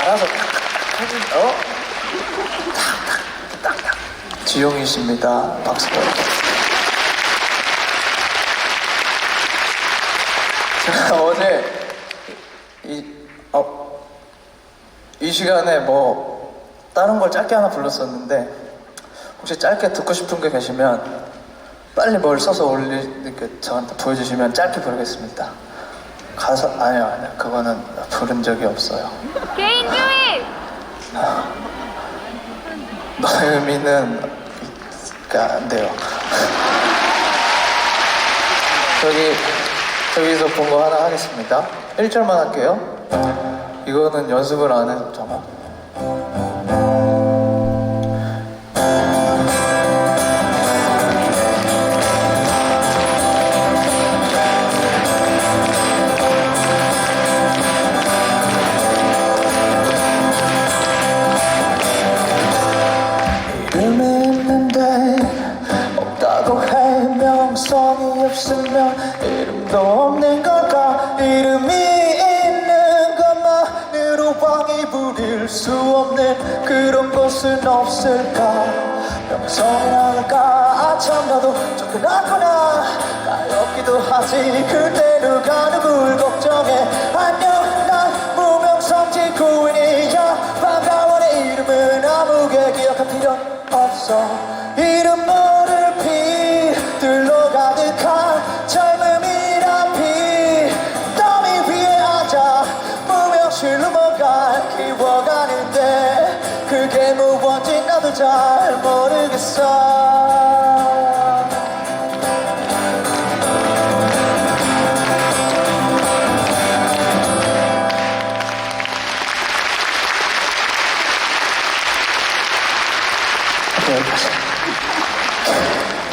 알아서 어? 탁탁 지용이 씨입니다. 박수. 제가 어제 이, 어, 이 시간에 뭐 다른 걸 짧게 하나 불렀었는데 혹시 짧게 듣고 싶은 게 계시면 빨리 뭘 써서 올리 이렇게 저한테 보여주시면 짧게 부르겠습니다. 가사 아니요 아니요 그거는 부른 적이 없어요. 개인 유입! 너의 의미는 그러니까 안 돼요. 저기 저기서 본 거 하나 하겠습니다. 1절만 할게요. 이거는 연습을 안 해서 정말. 없으면 이름도 없는 걸까? 이름이 있는 것만으로 왕이 부릴 수 없는 그런 곳은 없을까? 명성이랄까? 아참 나도 접근하거나. 가엾기도 하지. 그때 누가 누굴 걱정해 안녕 난 무명성 지 구인이자 반가워 내 이름은 아무게 기억할 필요 없어. 이름 모 가득한 젊음이란 피 더미 위에 앉아 무명실로 뭔가 키워가는데 그게 무엇인지 나도 잘 모르겠어.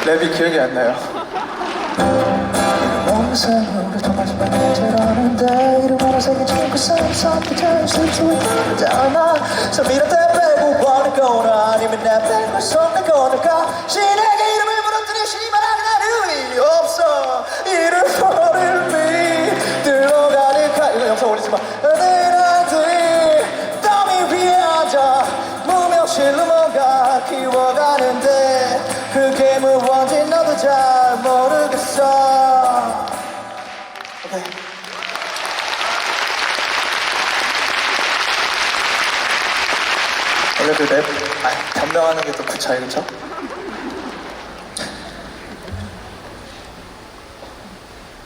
랩이 기억이 안 나요. 영생으로 정말지만 문제라는데 이름 하나 새긴 친구 사람 선택할 수 있잖아. 서미라 때 빼고 버릴 거나 아니면 내 빼고 손내 거니까? 신에게 이름을 물었더니 신이 말하는 일이 없어. 이름 모를 믿들어 가득한 이거 영상 올리지 마. 너희들한테 더미 위에 앉아 무명실로 뭔가 키워가는데 그게 무엇인지 너도 잘 원래도 랩 아, 변명하는 게 또 그 차이 그쵸?